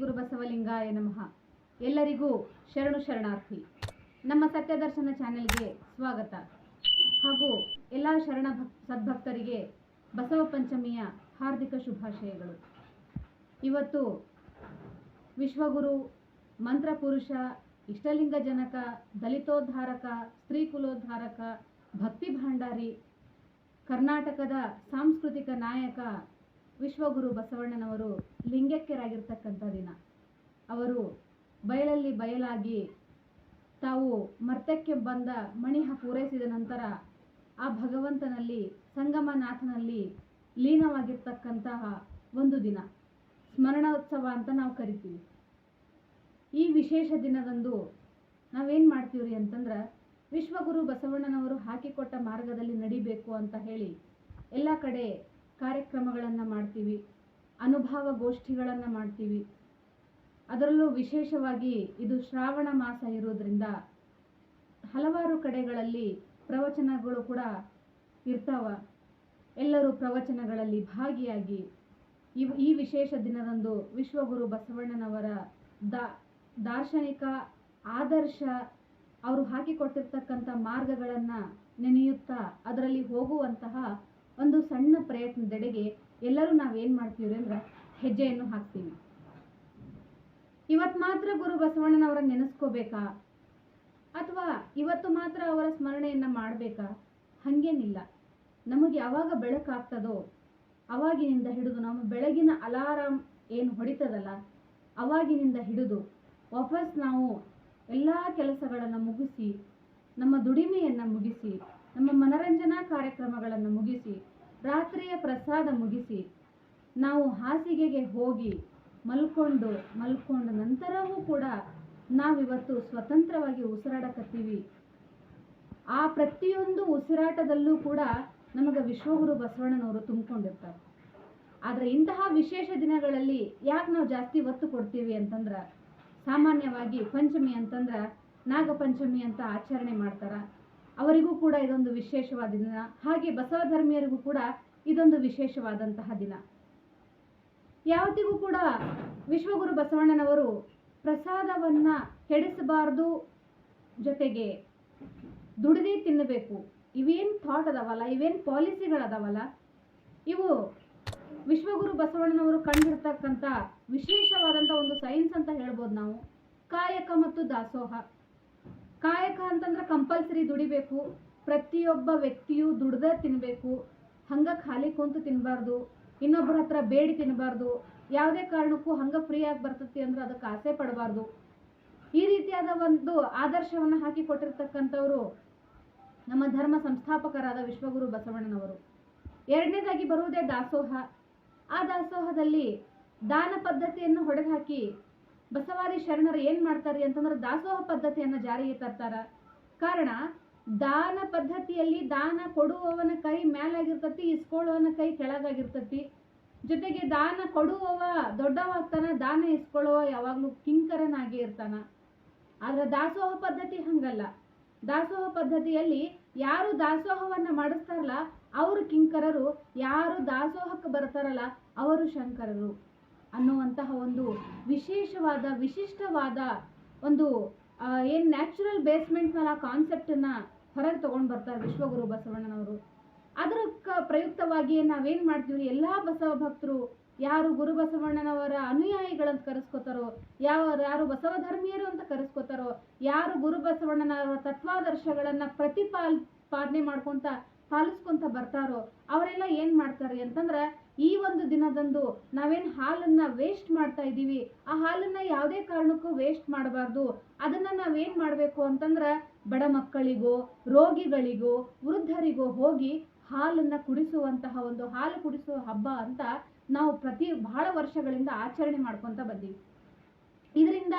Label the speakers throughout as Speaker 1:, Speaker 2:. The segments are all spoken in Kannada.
Speaker 1: ಗುರು ಬಸವಲಿಂಗಾಯ ನಮಃ. ಎಲ್ಲರಿಗೂ ಶರಣು ಶರಣಾರ್ಥಿ. ನಮ್ಮ ಸತ್ಯದರ್ಶನ ಚಾನೆಲ್ಗೆ ಸ್ವಾಗತ. ಹಾಗೂ ಎಲ್ಲ ಶರಣ ಭಕ್, ಸದ್ಭಕ್ತರಿಗೆ ಬಸವ ಪಂಚಮಿಯ ಹಾರ್ದಿಕ ಶುಭಾಶಯಗಳು. ಇವತ್ತು ವಿಶ್ವಗುರು ಮಂತ್ರಪುರುಷ ಇಷ್ಟಲಿಂಗ ಜನಕ, ದಲಿತೋದ್ಧಾರಕ, ಸ್ತ್ರೀ ಕುಲೋದ್ಧಾರಕ, ಭಕ್ತಿ ಭಂಡಾರಿ, ಕರ್ನಾಟಕದ ಸಾಂಸ್ಕೃತಿಕ ನಾಯಕ ವಿಶ್ವಗುರು ಬಸವಣ್ಣನವರು ಲಿಂಗೈಕ್ಯರಾಗಿರ್ತಕ್ಕಂಥ ದಿನ. ಅವರು ಬಯಲಲ್ಲಿ ಬಯಲಾಗಿ ತಾವು ಮರ್ತಕ್ಕೆ ಬಂದ ಮಣಿಹ ಪೂರೈಸಿದ ನಂತರ ಆ ಭಗವಂತನಲ್ಲಿ, ಸಂಗಮನಾಥನಲ್ಲಿ ಲೀನವಾಗಿರ್ತಕ್ಕಂತಹ ಒಂದು ದಿನ, ಸ್ಮರಣೋತ್ಸವ ಅಂತ ನಾವು ಕರಿತೀವಿ. ಈ ವಿಶೇಷ ದಿನದಂದು ನಾವೇನು ಮಾಡ್ತೀವ್ರಿ ಅಂತಂದ್ರೆ, ವಿಶ್ವಗುರು ಬಸವಣ್ಣನವರು ಹಾಕಿಕೊಟ್ಟ ಮಾರ್ಗದಲ್ಲಿ ನಡಿಬೇಕು ಅಂತ ಹೇಳಿ, ಎಲ್ಲ ಕಡೆ ಕಾರ್ಯಕ್ರಮಗಳನ್ನು ಮಾಡ್ತೀವಿ, ಅನುಭವ ಗೋಷ್ಠಿಗಳನ್ನು ಮಾಡ್ತೀವಿ. ಅದರಲ್ಲೂ ವಿಶೇಷವಾಗಿ ಇದು ಶ್ರಾವಣ ಮಾಸ ಇರೋದ್ರಿಂದ ಹಲವಾರು ಕಡೆಗಳಲ್ಲಿ ಪ್ರವಚನಗಳು ಕೂಡ ಇರ್ತಾವ. ಎಲ್ಲರೂ ಪ್ರವಚನಗಳಲ್ಲಿ ಭಾಗಿಯಾಗಿ ಇವ್ ಈ ವಿಶೇಷ ದಿನದಂದು ವಿಶ್ವಗುರು ಬಸವಣ್ಣನವರ ದಾ, ದಾರ್ಶನಿಕ ಆದರ್ಶ ಅವರು ಹಾಕಿಕೊಟ್ಟಿರ್ತಕ್ಕಂಥ ಮಾರ್ಗಗಳನ್ನು ನೆನೆಯುತ್ತಾ ಅದರಲ್ಲಿ ಹೋಗುವಂತಹ ಒಂದು ಸಣ್ಣ ಪ್ರಯತ್ನದೆಡೆಗೆ ಎಲ್ಲರೂ ನಾವೇನು ಮಾಡ್ತೀವಿ ಅಂದ್ರೆ ಹೆಜ್ಜೆಯನ್ನು ಹಾಕ್ತೀವಿ. ಇವತ್ತು ಮಾತ್ರ ಗುರು ಬಸವಣ್ಣನವರ ನೆನೆಸ್ಕೋಬೇಕಾ? ಅಥವಾ ಇವತ್ತು ಮಾತ್ರ ಅವರ ಸ್ಮರಣೆಯನ್ನು ಮಾಡಬೇಕಾ? ಹಾಗೇನಿಲ್ಲ. ನಮಗೆ ಯಾವಾಗ ಬೆಳಕಾಗ್ತದೋ ಅವಾಗಿನಿಂದ ಹಿಡಿದು ನಮ್ಮ ಬೆಳಗಿನ ಅಲಾರಾಮ್ ಏನು ಹೊಡಿತದಲ್ಲ, ಅವಾಗಿನಿಂದ ಹಿಡಿದು ವಾಪಸ್ ನಾವು ಎಲ್ಲ ಕೆಲಸಗಳನ್ನು ಮುಗಿಸಿ, ನಮ್ಮ ದುಡಿಮೆಯನ್ನು ಮುಗಿಸಿ, ನಮ್ಮ ಮನರಂಜನಾ ಕಾರ್ಯಕ್ರಮಗಳನ್ನು ಮುಗಿಸಿ ರಾತ್ರಿಯ ಪ್ರಸಾದ ಮುಗಿಸಿ ನಾವು ಹಾಸಿಗೆಗೆ ಹೋಗಿ ಮಲ್ಕೊಂಡು ಮಲ್ಕೊಂಡ ನಂತರವೂ ಕೂಡ ನಾವಿವತ್ತು ಸ್ವತಂತ್ರವಾಗಿ ಉಸಿರಾಡಕತ್ತೀವಿ. ಆ ಪ್ರತಿಯೊಂದು ಉಸಿರಾಟದಲ್ಲೂ ಕೂಡ ನಮಗೆ ವಿಶ್ವಗುರು ಬಸವಣ್ಣನವರು ತುಂಬಿಕೊಂಡಿರ್ತಾರೆ. ಆದರೆ ಇಂತಹ ವಿಶೇಷ ದಿನಗಳಲ್ಲಿ ಯಾಕೆ ನಾವು ಜಾಸ್ತಿ ಒತ್ತು ಕೊಡ್ತೀವಿ ಅಂತಂದ್ರೆ, ಸಾಮಾನ್ಯವಾಗಿ ಪಂಚಮಿ ಅಂತಂದ್ರೆ ನಾಗಪಂಚಮಿ ಅಂತ ಆಚರಣೆ ಮಾಡ್ತಾರ. ಅವರಿಗೂ ಕೂಡ ಇದೊಂದು ವಿಶೇಷವಾದ ದಿನ. ಹಾಗೆ ಬಸವ ಧರ್ಮೀಯರಿಗೂ ಕೂಡ ಇದೊಂದು ವಿಶೇಷವಾದಂತಹ ದಿನ. ಯಾವತ್ತಿಗೂ ಕೂಡ ವಿಶ್ವಗುರು ಬಸವಣ್ಣನವರು ಪ್ರಸಾದವನ್ನ ಕೆಡಿಸಬಾರ್ದು ಜೊತೆಗೆ ದುಡಿದೇ ತಿನ್ನಬೇಕು. ಇವೇನು ಥಾಟ್ ಅದಾವಲ್ಲ, ಇವೇನು ಪಾಲಿಸಿಗಳದಾವಲ್ಲ ಇವು ವಿಶ್ವಗುರು ಬಸವಣ್ಣನವರು ಕಂಡಿರ್ತಕ್ಕಂಥ ವಿಶೇಷವಾದಂಥ ಒಂದು ಸೈನ್ಸ್ ಅಂತ ಹೇಳ್ಬೋದು ನಾವು. ಕಾಯಕ ಮತ್ತು ದಾಸೋಹ. ಕಾಯಕ ಅಂತಂದ್ರೆ ಕಂಪಲ್ಸರಿ ದುಡಿಬೇಕು. ಪ್ರತಿಯೊಬ್ಬ ವ್ಯಕ್ತಿಯು ದುಡ್ದ ತಿನ್ನಬೇಕು ಹಂಗ ಖಾಲಿ ಕುಂತು ತಿನ್ನಬಾರ್ದು ಇನ್ನೊಬ್ಬರ ಹತ್ರ ಬೇಡಿ ತಿನ್ನಬಾರ್ದು ಯಾವುದೇ ಕಾರಣಕ್ಕೂ ಹಂಗ ಫ್ರೀ ಆಗಿ ಬರ್ತತಿ ಅಂದ್ರೆ ಅದಕ್ಕೆ ಆಸೆ ಪಡಬಾರ್ದು. ಈ ರೀತಿಯಾದ ಒಂದು ಆದರ್ಶವನ್ನು ಹಾಕಿ ಕೊಟ್ಟಿರ್ತಕ್ಕಂಥವ್ರು ನಮ್ಮ ಧರ್ಮ ಸಂಸ್ಥಾಪಕರಾದ ವಿಶ್ವಗುರು ಬಸವಣ್ಣನವರು. ಎರಡನೇದಾಗಿ ಬರುವುದೇ ದಾಸೋಹ. ಆ ದಾಸೋಹದಲ್ಲಿ ದಾನ ಪದ್ಧತಿಯನ್ನು ಹೊಡೆದುಹಾಕಿ ಬಸವಾದಿ ಶರಣರು ಏನ್ ಮಾಡ್ತಾರೆ ಅಂತಂದ್ರೆ ದಾಸೋಹ ಪದ್ಧತಿಯನ್ನ ಜಾರಿಗೆ ತರ್ತಾರ. ಕಾರಣ, ದಾನ ಪದ್ಧತಿಯಲ್ಲಿ ದಾನ ಕೊಡುವವನ ಕೈ ಮೇಲಾಗಿರ್ತತಿ ಇಸ್ಕೊಳ್ಳುವವನ ಕೈ ಕೆಳಗಾಗಿರ್ತತಿ. ಜೊತೆಗೆ ದಾನ ಕೊಡುವವ ದೊಡ್ಡವಾಗ್ತಾನ ದಾನ ಇಸ್ಕೊಳ್ಳುವ ಯಾವಾಗ್ಲೂ ಕಿಂಕರನಾಗಿ ಇರ್ತಾನ. ಆದ್ರೆ ದಾಸೋಹ ಪದ್ಧತಿ ಹಂಗಲ್ಲ. ದಾಸೋಹ ಪದ್ಧತಿಯಲ್ಲಿ ಯಾರು ದಾಸೋಹವನ್ನ ಮಾಡಿಸ್ತಾರಲ್ಲ, ಅವರು ಕಿಂಕರರು, ಯಾರು ದಾಸೋಹಕ್ಕೆ ಬರ್ತಾರಲ್ಲ, ಅವರು ಶಂಕರರು. ಅನ್ನುವಂತಹ ಒಂದು ವಿಶೇಷವಾದ, ವಿಶಿಷ್ಟವಾದ ಒಂದು ಏನು ನ್ಯಾಚುರಲ್ ಬೇಸ್ಮೆಂಟ್ನಲ್ಲಿ ಆ ಕಾನ್ಸೆಪ್ಟನ್ನ ಹೊರಗೆ ತಗೊಂಡು ಬರ್ತಾರೆ ವಿಶ್ವಗುರು ಬಸವಣ್ಣನವರು. ಅದರ ಪ್ರಯುಕ್ತವಾಗಿ ನಾವೇನು ಮಾಡ್ತೀವಿ ಎಲ್ಲಾ ಬಸವ ಭಕ್ತರು ಯಾರು ಗುರು ಬಸವಣ್ಣನವರ ಅನುಯಾಯಿಗಳಂತ ಕರೆಸ್ಕೋತಾರೋ, ಯಾವ, ಯಾರು ಬಸವ ಧರ್ಮೀಯರು ಅಂತ ಕರೆಸ್ಕೋತಾರೋ, ಯಾರು ಗುರು ಬಸವಣ್ಣನವರ ತತ್ವಾದರ್ಶಗಳನ್ನ ಪ್ರತಿಪಾಲ್, ಪಾಲನೆ ಮಾಡ್ಕೊಂತ, ಪಾಲಿಸ್ಕೊಂತ ಬರ್ತಾರೋ, ಅವರೆಲ್ಲ ಏನು ಮಾಡ್ತಾರೆ ಅಂತಂದ್ರೆ ಈ ಒಂದು ದಿನದಂದು ನಾವೇನ್ ಹಾಲನ್ನ ವೇಸ್ಟ್ ಮಾಡ್ತಾ ಇದ್ದೀವಿ, ಆ ಹಾಲನ್ನ ಯಾವುದೇ ಕಾರಣಕ್ಕೂ ವೇಸ್ಟ್ ಮಾಡಬಾರ್ದು. ಅದನ್ನ ನಾವೇನು ಮಾಡಬೇಕು ಅಂತಂದ್ರೆ ಬಡ ಮಕ್ಕಳಿಗೋ, ರೋಗಿಗಳಿಗೋ, ವೃದ್ಧರಿಗೋ ಹೋಗಿ ಹಾಲನ್ನ ಕುಡಿಸುವಂತಹ ಒಂದು ಹಾಲು ಕುಡಿಸುವ ಹಬ್ಬ ಅಂತ ನಾವು ಪ್ರತಿ ಬಹಳ ವರ್ಷಗಳಿಂದ ಆಚರಣೆ ಮಾಡ್ಕೊಂತ ಬಂದೀವಿ. ಇದರಿಂದ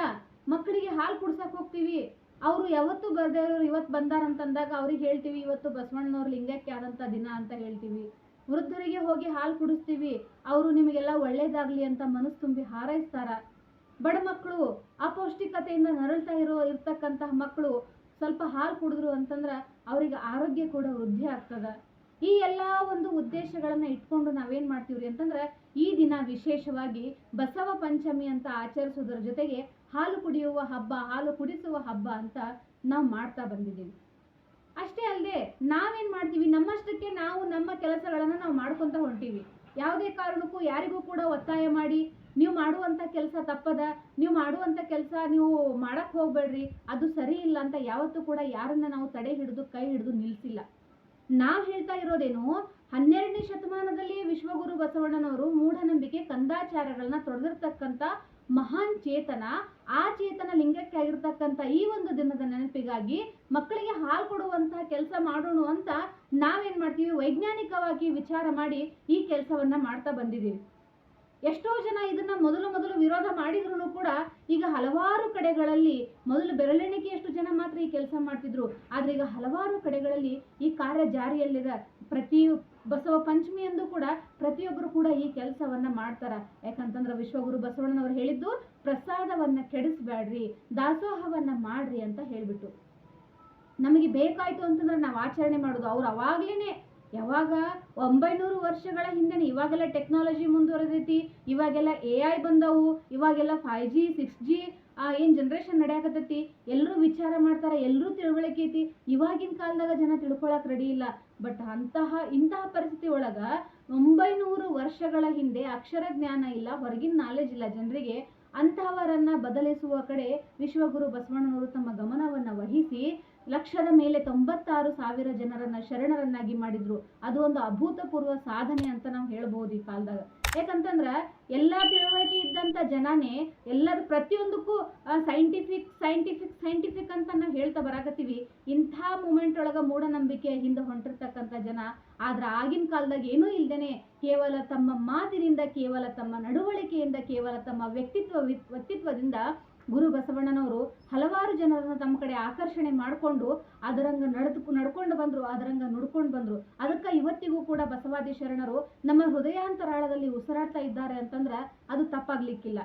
Speaker 1: ಮಕ್ಕಳಿಗೆ ಹಾಲು ಕುಡ್ಸಕ್ ಹೋಗ್ತೀವಿ. ಅವರು ಯಾವತ್ತು ಬರ್ದೇ ಇರೋರು ಇವತ್ತು ಬಂದಾರಂತಂದಾಗ ಅವ್ರಿಗೆ ಹೇಳ್ತೀವಿ, ಇವತ್ತು ಬಸವಣ್ಣವ್ರ ಲಿಂಗಕ್ಕೆ ಆದಂಥ ದಿನ ಅಂತ ಹೇಳ್ತೀವಿ. ವೃದ್ಧರಿಗೆ ಹೋಗಿ ಹಾಲು ಕುಡಿಸ್ತೀವಿ, ಅವರು ನಿಮಗೆಲ್ಲ ಒಳ್ಳೇದಾಗ್ಲಿ ಅಂತ ಮನಸ್ಸು ತುಂಬಿ ಹಾರೈಸ್ತಾರ. ಬಡ ಮಕ್ಕಳು ಅಪೌಷ್ಟಿಕತೆಯಿಂದ ನರಳ್ತಾ ಇರೋ, ಇರ್ತಕ್ಕಂತಹ ಮಕ್ಕಳು ಸ್ವಲ್ಪ ಹಾಲು ಕುಡಿದ್ರು ಅಂತಂದ್ರೆ ಅವರಿಗೆ ಆರೋಗ್ಯ ಕೂಡ ವೃದ್ಧಿ ಆಗ್ತದ. ಈ ಎಲ್ಲ ಒಂದು ಉದ್ದೇಶಗಳನ್ನ ಇಟ್ಕೊಂಡು ನಾವೇನ್ ಮಾಡ್ತೀವ್ರಿ ಅಂತಂದ್ರೆ, ಈ ದಿನ ವಿಶೇಷವಾಗಿ ಬಸವ ಪಂಚಮಿ ಅಂತ ಆಚರಿಸೋದ್ರ ಜೊತೆಗೆ ಹಾಲು ಕುಡಿಯುವ ಹಬ್ಬ, ಹಾಲು ಕುಡಿಸುವ ಹಬ್ಬ ಅಂತ ನಾವು ಮಾಡ್ತಾ ಬಂದಿದ್ದೀವಿ. ಅಷ್ಟೇ ಅಲ್ಲದೆ ನಾವೇನು ಮಾಡ್ತೀವಿ? ನಮ್ಮಷ್ಟಕ್ಕೆ ನಾವು ನಮ್ಮ ಕೆಲಸಗಳನ್ನು ನಾವು ಮಾಡ್ಕೊಂತ ಹೊಂಟೀವಿ. ಯಾವುದೇ ಕಾರಣಕ್ಕೂ ಯಾರಿಗೂ ಕೂಡ ಒತ್ತಾಯ ಮಾಡಿ, ನೀವು ಮಾಡುವಂತ ಕೆಲಸ ತಪ್ಪದ, ನೀವು ಮಾಡುವಂತ ಕೆಲಸ ನೀವು ಮಾಡಕ್ಕೆ ಹೋಗಬೇಡ್ರಿ, ಅದು ಸರಿ ಇಲ್ಲ ಅಂತ ಯಾವತ್ತೂ ಕೂಡ ಯಾರನ್ನ ನಾವು ತಡೆ ಹಿಡಿದು ಕೈ ಹಿಡಿದು ನಿಲ್ಸಿಲ್ಲ. ನಾವು ಹೇಳ್ತಾ ಇರೋದೇನು, ಹನ್ನೆರಡನೇ ಶತಮಾನದಲ್ಲಿ ವಿಶ್ವಗುರು ಬಸವಣ್ಣನವರು ಮೂಢನಂಬಿಕೆ ಕಂದಾಚಾರಗಳನ್ನ ತೊಡೆದಿರ್ತಕ್ಕಂಥ ಮಹಾನ್ ಚೇತನ, ಆ ಚೇತನ ಲಿಂಗಕ್ಕೆ ಆಗಿರ್ತಕ್ಕಂಥ ಈ ಒಂದು ದಿನದ ನೆನಪಿಗಾಗಿ ಮಕ್ಕಳಿಗೆ ಹಾಲು ಕೊಡುವಂತಹ ಕೆಲಸ ಮಾಡೋಣ ಅಂತ ನಾವೇನ್ ಮಾಡ್ತೀವಿ? ವೈಜ್ಞಾನಿಕವಾಗಿ ವಿಚಾರ ಮಾಡಿ ಈ ಕೆಲಸವನ್ನ ಮಾಡ್ತಾ ಬಂದಿದ್ದೀವಿ. ಎಷ್ಟೋ ಜನ ಇದನ್ನ ಮೊದಲು ಮೊದಲು ವಿರೋಧ ಮಾಡಿದ್ರು ಕೂಡ ಈಗ ಹಲವಾರು ಕಡೆಗಳಲ್ಲಿ ಮೊದಲು ಬೆರಳೆಣಿಕೆಯಷ್ಟು ಜನ ಮಾತ್ರ ಈ ಕೆಲಸ ಮಾಡ್ತಿದ್ರು. ಆದ್ರೆ ಈಗ ಹಲವಾರು ಕಡೆಗಳಲ್ಲಿ ಈ ಕಾರ್ಯ ಜಾರಿಯಲ್ಲಿದೆ. ಪ್ರತಿ ಬಸವ ಪಂಚಮಿಯಂದು ಕೂಡ ಪ್ರತಿಯೊಬ್ಬರು ಕೂಡ ಈ ಕೆಲಸವನ್ನ ಮಾಡ್ತಾರ. ಯಾಕಂತಂದ್ರೆ ವಿಶ್ವಗುರು ಬಸವಣ್ಣನವರು ಹೇಳಿದ್ದು, ಪ್ರಸಾದವನ್ನ ಕೆಡಿಸ್ಬೇಡ್ರಿ ದಾಸೋಹವನ್ನ ಮಾಡ್ರಿ ಅಂತ ಹೇಳ್ಬಿಟ್ಟು. ನಮಗೆ ಬೇಕಾಯ್ತು ಅಂತಂದ್ರೆ ನಾವು ಆಚರಣೆ ಮಾಡೋದು. ಅವ್ರು ಅವಾಗ್ಲೇನೆ ಯಾವಾಗ? ಒಂಬೈನೂರು ವರ್ಷಗಳ ಹಿಂದೆ ಇವಾಗೆಲ್ಲ ಟೆಕ್ನಾಲಜಿ ಮುಂದುವರೆದೈತಿ, ಇವಾಗೆಲ್ಲ ಎ ಐ ಬಂದವು, ಇವಾಗೆಲ್ಲ ಫೈವ್ ಜಿ ಸಿಕ್ಸ್ ಜಿ ಏನು ಜನ್ರೇಷನ್ ನಡೆಯಾಕತ್ತೈತಿ? ಎಲ್ಲರೂ ವಿಚಾರ ಮಾಡ್ತಾರೆ ಎಲ್ಲರೂ ತಿಳುವಳಿಕೆ ಐತಿ. ಇವಾಗಿನ ಕಾಲದಾಗ ಜನ ತಿಳ್ಕೊಳಕ್ ರೆಡಿ ಇಲ್ಲ. ಬಟ್ ಅಂತಹ, ಇಂತಹ ಪರಿಸ್ಥಿತಿ ಒಳಗೆ ಒಂಬೈನೂರು ವರ್ಷಗಳ ಹಿಂದೆ ಅಕ್ಷರ ಜ್ಞಾನ ಇಲ್ಲ, ಹೊರಗಿನ ನಾಲೆಜ್ ಇಲ್ಲ. ಜನರಿಗೆ ಅಂತಹವರನ್ನ ಬದಲಿಸುವ ಕಡೆ ವಿಶ್ವಗುರು ಬಸವಣ್ಣನವರು ತಮ್ಮ ಗಮನವನ್ನ ವಹಿಸಿ ಲಕ್ಷದ ಮೇಲೆ ತೊಂಬತ್ತಾರು ಸಾವಿರ ಜನರನ್ನ ಶರಣರನ್ನಾಗಿ ಮಾಡಿದ್ರು. ಅದು ಒಂದು ಅಭೂತಪೂರ್ವ ಸಾಧನೆ ಅಂತ ನಾವು ಹೇಳ್ಬೋದು ಈ ಕಾಲದಾಗ. ಯಾಕಂತಂದ್ರ ಎಲ್ಲ ತಿಳುವಳಿಕೆ ಇದ್ದಂತ ಜನನೇ ಎಲ್ಲರ ಪ್ರತಿಯೊಂದಕ್ಕೂ ಸೈಂಟಿಫಿಕ್ ಸೈಂಟಿಫಿಕ್ ಸೈಂಟಿಫಿಕ್ ಅಂತ ನಾವು ಹೇಳ್ತಾ ಬರಾಕತ್ತೀವಿ. ಇಂಥ ಮೂಮೆಂಟ್ ಒಳಗ ಮೂಢನಂಬಿಕೆ ಹಿಂದೆ ಹೊಂಟಿರ್ತಕ್ಕಂಥ ಜನ, ಆದ್ರೆ ಆಗಿನ ಕಾಲದಾಗ ಏನೂ ಇಲ್ದೇನೆ ಕೇವಲ ತಮ್ಮ ಮಾತಿನಿಂದ, ಕೇವಲ ತಮ್ಮ ನಡವಳಿಕೆಯಿಂದ, ಕೇವಲ ತಮ್ಮ ವ್ಯಕ್ತಿತ್ವ, ವ್ಯಕ್ತಿತ್ವದಿಂದ ಗುರು ಬಸವಣ್ಣನವರು ಹಲವಾರು ಜನರನ್ನು ತಮ್ಮ ಕಡೆ ಆಕರ್ಷಣೆ ಮಾಡಿಕೊಂಡು ಅದರಂಗ ನಡೆದು ನಡ್ಕೊಂಡು ಬಂದ್ರು, ಅದರಂಗ ನುಡ್ಕೊಂಡು ಬಂದ್ರು. ಅದಕ್ಕೆ ಇವತ್ತಿಗೂ ಕೂಡ ಬಸವಾದಿ ಶರಣರು ನಮ್ಮ ಹೃದಯಾಂತರಾಳದಲ್ಲಿ ಉಸಿರಾಡ್ತಾ ಇದ್ದಾರೆ ಅಂತಂದ್ರೆ ಅದು ತಪ್ಪಾಗ್ಲಿಕ್ಕಿಲ್ಲ.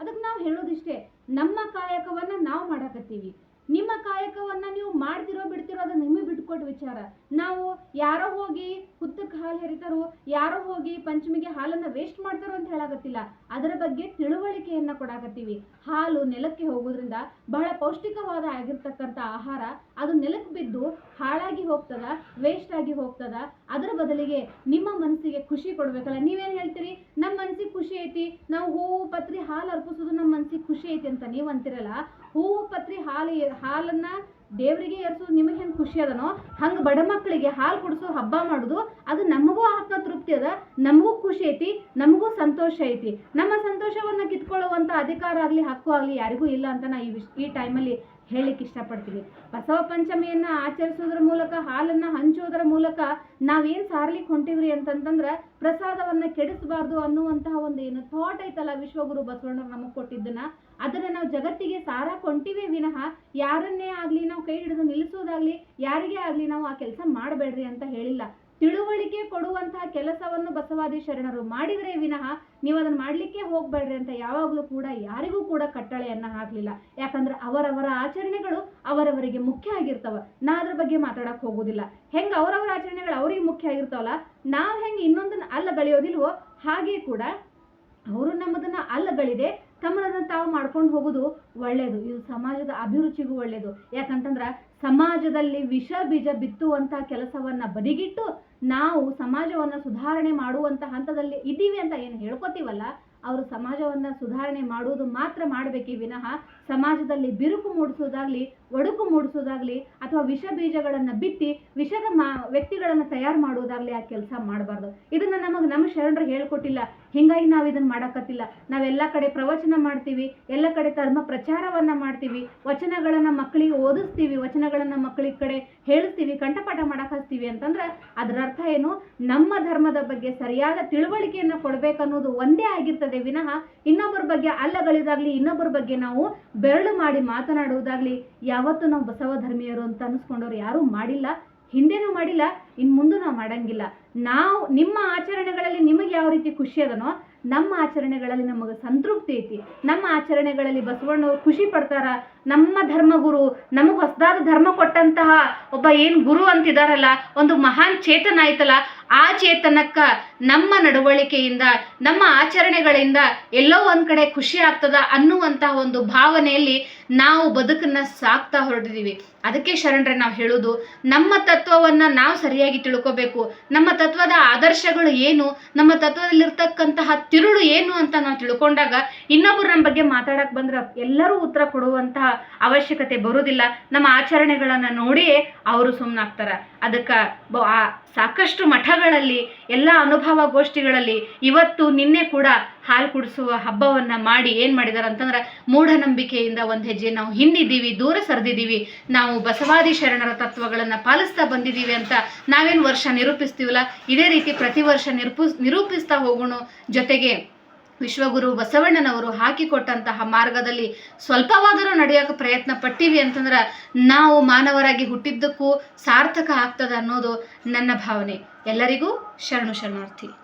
Speaker 1: ಅದಕ್ಕೆ ನಾವು ಹೇಳೋದಿಷ್ಟೇ, ನಮ್ಮ ಕಾಯಕವನ್ನ ನಾವು ಮಾಡಕತ್ತೀವಿ. ನಿಮ್ಮ ಕಾಯಕವನ್ನ ನೀವು ಮಾಡ್ತಿರೋ ಬಿಡ್ತಿರೋ ಅದು ನಿಮಗೆ ಬಿಟ್ಕೊಟ್ಟು ವಿಚಾರ. ನಾವು ಯಾರೋ ಹೋಗಿ ಹುತ್ತಕ್ಕೆ ಹಾಲು ಹೆರಿತಾರೋ, ಯಾರೋ ಹೋಗಿ ಪಂಚಮಿಗೆ ಹಾಲನ್ನ ವೇಸ್ಟ್ ಮಾಡ್ತಾರೋ ಅಂತ ಹೇಳಾಗತ್ತಿಲ್ಲ. ಅದರ ಬಗ್ಗೆ ತಿಳುವಳಿಕೆಯನ್ನ ಕೊಡಾಕತ್ತೀವಿ. ಹಾಲು ನೆಲಕ್ಕೆ ಹೋಗೋದ್ರಿಂದ ಬಹಳ ಪೌಷ್ಟಿಕವಾದ ಆಗಿರ್ತಕ್ಕಂಥ ಆಹಾರ, ಅದು ನೆಲಕ್ಕೆ ಬಿದ್ದು ಹಾಳಾಗಿ ಹೋಗ್ತದ ವೇಸ್ಟ್ ಆಗಿ ಹೋಗ್ತದ. ಅದರ ಬದಲಿಗೆ ನಿಮ್ಮ ಮನಸ್ಸಿಗೆ ಖುಷಿ ಕೊಡ್ಬೇಕಲ್ಲ. ನೀವೇನು ಹೇಳ್ತೀರಿ? ನಮ್ಮ ಮನಸ್ಸಿಗೆ ಖುಷಿ ಐತಿ, ನಾವು ಹೂವು ಪತ್ರಿ ಹಾಲು ಅರ್ಪಿಸೋದು ನಮ್ಮ ಮನಸ್ಸಿಗೆ ಖುಷಿ ಐತಿ ಅಂತ ನೀವು ಅಂತಿರಲ್ಲ ಹೂವು ಪತ್ರಿ ಹಾಲು ಹಾಲನ್ನು ದೇವರಿಗೆ ಏರ್ಸೋದು ನಿಮಗೆ ಹೆಂಗೆ ಖುಷಿ ಅದನೋ, ಹಂಗೆ ಬಡ ಮಕ್ಕಳಿಗೆ ಹಾಲು ಕುಡಿಸೋ ಹಬ್ಬ ಮಾಡೋದು, ಅದು ನಮಗೂ ಆತ್ಮ ತೃಪ್ತಿ ಅದ, ನಮಗೂ ಖುಷಿ ಐತಿ, ನಮಗೂ ಸಂತೋಷ ಐತಿ. ನಮ್ಮ ಸಂತೋಷವನ್ನ ಕಿತ್ಕೊಳ್ಳುವಂಥ ಅಧಿಕಾರ ಆಗಲಿ, ಹಕ್ಕು ಆಗಲಿ ಯಾರಿಗೂ ಇಲ್ಲ ಅಂತ ನಾ ಈ ವಿಶ್ ಈ ಟೈಮಲ್ಲಿ ಹೇಳಲಿಕ್ಕೆ ಇಷ್ಟಪಡ್ತೀವಿ ಬಸವ ಪಂಚಮಿಯನ್ನ ಆಚರಿಸೋದ್ರ ಮೂಲಕ, ಹಾಲನ್ನ ಹಂಚೋದ್ರ ಮೂಲಕ ನಾವೇನು ಸಾರ್ಲಿಕ್ಕೆ ಹೊಂಟಿವ್ರಿ ಅಂತಂತಂದ್ರ ಪ್ರಸಾದವನ್ನ ಕೆಡಿಸಬಾರ್ದು ಅನ್ನುವಂತಹ ಒಂದು ಏನು ಥಾಟ್ ಐತಲ್ಲ ವಿಶ್ವಗುರು ಬಸವಣ್ಣರು ನಮಗೆ ಕೊಟ್ಟಿದ್ದನ್ನ. ಅದನ್ನ ನಾವು ಜಗತ್ತಿಗೆ ಸಾರ ಕೊಂಟಿವೆ ವಿನಃ ಯಾರನ್ನೇ ಆಗಲಿ ನಾವು ಕೈ ಹಿಡಿದು ನಿಲ್ಲಿಸೋದಾಗಲಿ ಯಾರಿಗೇ ಆಗಲಿ ನಾವು ಆ ಕೆಲಸ ಮಾಡಬೇಡ್ರಿ ಅಂತ ಹೇಳಿಲ್ಲ. ತಿಳುವಳಿಕೆ ಕೊಡುವಂತಹ ಕೆಲಸವನ್ನು ಬಸವಾದಿ ಶರಣರು ಮಾಡಿದರೆ ವಿನಃ ನೀವು ಅದನ್ನು ಮಾಡಲಿಕ್ಕೆ ಹೋಗ್ಬೇಡ್ರಿ ಅಂತ ಯಾವಾಗಲೂ ಕೂಡ ಯಾರಿಗೂ ಕೂಡ ಕಟ್ಟಳೆಯನ್ನ ಹಾಕಲಿಲ್ಲ. ಯಾಕಂದ್ರೆ ಅವರವರ ಆಚರಣೆಗಳು ಅವರವರಿಗೆ ಮುಖ್ಯ ಆಗಿರ್ತಾವ. ನಾ ಅದ್ರ ಬಗ್ಗೆ ಮಾತಾಡಕ್ ಹೋಗೋದಿಲ್ಲ. ಹೆಂಗೆ ಅವರವರ ಆಚರಣೆಗಳು ಅವ್ರಿಗೆ ಮುಖ್ಯ ಆಗಿರ್ತಾವಲ್ಲ? ನಾವು ಹೆಂಗೆ ಇನ್ನೊಂದನ್ನ ಅಲ್ಲ ಬೆಳೆಯೋದಿಲ್ವೋ ಹಾಗೆ ಕೂಡ ಅವರು ನಮ್ಮದನ್ನ ಅಲ್ಲಗಳಿದೆ ತಮ್ಮದನ್ನು ತಾವು ಮಾಡ್ಕೊಂಡು ಹೋಗೋದು ಒಳ್ಳೆಯದು ಇದು ಸಮಾಜದ ಅಭಿರುಚಿಗೂ ಒಳ್ಳೇದು. ಯಾಕಂತಂದ್ರೆ ಸಮಾಜದಲ್ಲಿ ವಿಷ ಬೀಜ ಬಿತ್ತುವಂತ ಕೆಲಸವನ್ನ ಬದಿಗಿಟ್ಟು ನಾವು ಸಮಾಜವನ್ನ ಸುಧಾರಣೆ ಮಾಡುವಂಥ ಹಂತದಲ್ಲಿ ಇದ್ದೀವಿ ಅಂತ ಏನು ಹೇಳ್ಕೊತೀವಲ್ಲ, ಅವರು ಸಮಾಜವನ್ನ ಸುಧಾರಣೆ ಮಾಡುವುದು ಮಾತ್ರ ಮಾಡಬೇಕೇ ವಿನಃ ಸಮಾಜದಲ್ಲಿ ಬಿರುಕು ಮೂಡಿಸೋದಾಗ್ಲಿ ಒಡುಕು ಮೂಡಿಸೋದಾಗಲಿ ಅಥವಾ ವಿಷ ಬೀಜಗಳನ್ನು ಬಿತ್ತಿ ವಿಷದ ಮಾ, ವ್ಯಕ್ತಿಗಳನ್ನು ತಯಾರು ಮಾಡೋದಾಗಲಿ ಆ ಕೆಲಸ ಮಾಡಬಾರ್ದು. ಇದನ್ನ ನಮಗೆ ನಮ್ಮ ಶರಣರು ಹೇಳ್ಕೊಟ್ಟಿಲ್ಲ. ಹಿಂಗಾಗಿ ನಾವು ಇದನ್ನ ಮಾಡಕತ್ತಿಲ್ಲ. ನಾವೆಲ್ಲ ಕಡೆ ಪ್ರವಚನ ಮಾಡ್ತೀವಿ, ಎಲ್ಲ ಕಡೆ ಧರ್ಮ ಪ್ರಚಾರವನ್ನ ಮಾಡ್ತೀವಿ, ವಚನಗಳನ್ನ ಮಕ್ಕಳಿಗೆ ಓದಿಸ್ತೀವಿ, ವಚನಗಳನ್ನ ಮಕ್ಕಳಿಗೆ ಕಡೆ ಹೇಳಿಸ್ತೀವಿ, ಕಂಠಪಾಠ ಮಾಡಕ್ಕೆ ಹಚ್ತೀವಿ ಅಂತಂದ್ರೆ ಅದರ ಅರ್ಥ ಏನು? ನಮ್ಮ ಧರ್ಮದ ಬಗ್ಗೆ ಸರಿಯಾದ ತಿಳುವಳಿಕೆಯನ್ನ ಕೊಡಬೇಕನ್ನೋದು ಒಂದೇ ಆಗಿರ್ತದೆ. ವಿನಃ ಇನ್ನೊಬ್ಬರ ಬಗ್ಗೆ ಅಲ್ಲಗಳಿದಾಗ್ಲಿ, ಇನ್ನೊಬ್ಬರ ಬಗ್ಗೆ ನಾವು ಬೆರಳು ಮಾಡಿ ಮಾತನಾಡುವುದಾಗ್ಲಿ ಯಾವತ್ತೂ ನಾವು ಬಸವ ಧರ್ಮೀಯರು ಅಂತ ಅನಿಸ್ಕೊಂಡವ್ರು ಯಾರೂ ಮಾಡಿಲ್ಲ, ಹಿಂದೆನೂ ಮಾಡಿಲ್ಲ, ಇನ್ ಮುಂದೂ ನಾವು ಮಾಡಂಗಿಲ್ಲ. ನಾವು, ನಿಮ್ಮ ಆಚರಣೆಗಳಲ್ಲಿ ನಿಮಗೆ ಯಾವ ರೀತಿ ಖುಷಿ ಅದನೋ, ನಮ್ಮ ಆಚರಣೆಗಳಲ್ಲಿ ನಮಗೆ ಸಂತೃಪ್ತಿ ಐತಿ. ನಮ್ಮ ಆಚರಣೆಗಳಲ್ಲಿ ಬಸವಣ್ಣವ್ರು ಖುಷಿ ಪಡ್ತಾರ. ನಮ್ಮ ಧರ್ಮಗುರು, ನಮಗೆ ಹೊಸದಾದ ಧರ್ಮ ಕೊಟ್ಟಂತಹ ಒಬ್ಬ ಏನು ಗುರು ಅಂತಿದಾರಲ್ಲ, ಒಂದು ಮಹಾನ್ ಚೇತನ ಆಯ್ತಲ್ಲ ಆ ಚೇತನಕ್ಕ ನಮ್ಮ ನಡವಳಿಕೆಯಿಂದ, ನಮ್ಮ ಆಚರಣೆಗಳಿಂದ ಎಲ್ಲೋ ಒಂದ್ ಕಡೆ ಖುಷಿ ಆಗ್ತದ ಅನ್ನುವಂತಹ ಒಂದು ಭಾವನೆಯಲ್ಲಿ ನಾವು ಬದುಕನ್ನ ಸಾಕ್ತಾ ಹೊರಟಿದೀವಿ. ಅದಕ್ಕೆ ಶರಣರೇ ನಾವು ಹೇಳೋದು, ನಮ್ಮ ತತ್ವವನ್ನ ನಾವು ಸರಿಯಾಗಿ ತಿಳ್ಕೋಬೇಕು. ನಮ್ಮ ತತ್ವದ ಆದರ್ಶಗಳು ಏನು, ನಮ್ಮ ತತ್ವದಲ್ಲಿರ್ತಕ್ಕಂತಹ ತಿರುಳು ಏನು ಅಂತ ನಾವು ತಿಳ್ಕೊಂಡಾಗ ಇನ್ನೊಬ್ರು ನಮ್ಮ ಬಗ್ಗೆ ಮಾತಾಡಕ್ ಬಂದ್ರೆ ಎಲ್ಲರೂ ಉತ್ತರ ಕೊಡುವಂತಹ ಅವಶ್ಯಕತೆ ಬರುವುದಿಲ್ಲ ನಮ್ಮ ಆಚರಣೆಗಳನ್ನ ನೋಡಿಯೇ ಅವರು ಸುಮ್ಮನಾಗ್ತಾರ ಅದಕ್ಕೆ ಸಾಕಷ್ಟು ಆ ಮಠಗಳಲ್ಲಿ ಎಲ್ಲ ಅನುಭವ ಗೋಷ್ಠಿಗಳಲ್ಲಿ ಇವತ್ತು ನಿನ್ನೆ ಕೂಡ ಹಾಲು ಕುಡಿಸುವ ಹಬ್ಬವನ್ನ ಮಾಡಿ ಏನು ಮಾಡಿದಾರೆ ಅಂತಂದ್ರೆ ಮೂಢನಂಬಿಕೆಯಿಂದ ಒಂದು ಹೆಜ್ಜೆ ನಾವು ಹಿಂದಿದ್ದೀವಿ, ದೂರ ಸರಿದಿದ್ದೀವಿ, ನಾವು ಬಸವಾದಿ ಶರಣರ ತತ್ವಗಳನ್ನ ಪಾಲಿಸ್ತಾ ಬಂದಿದ್ದೀವಿ ಅಂತ ನಾವೇನ್ ವರ್ಷ ನಿರೂಪಿಸ್ತೀವಲ್ಲ, ಇದೇ ರೀತಿ ಪ್ರತಿ ವರ್ಷ ನಿರೂಪಿಸ್ ನಿರೂಪಿಸ್ತಾ ಹೋಗೋಣ. ಜೊತೆಗೆ ವಿಶ್ವಗುರು ಬಸವಣ್ಣನವರು ಹಾಕಿಕೊಟ್ಟಂತಹ ಮಾರ್ಗದಲ್ಲಿ ಸ್ವಲ್ಪವಾದರೂ ನಡೆಯೋಕೆ ಪ್ರಯತ್ನ ಪಟ್ಟಿವಿ ಅಂತಂದ್ರೆ ನಾವು ಮಾನವರಾಗಿ ಹುಟ್ಟಿದ್ದಕ್ಕೂ ಸಾರ್ಥಕ ಆಗ್ತದ ಅನ್ನೋದು ನನ್ನ ಭಾವನೆ. ಎಲ್ಲರಿಗೂ ಶರಣು ಶರಣಾರ್ಥಿ.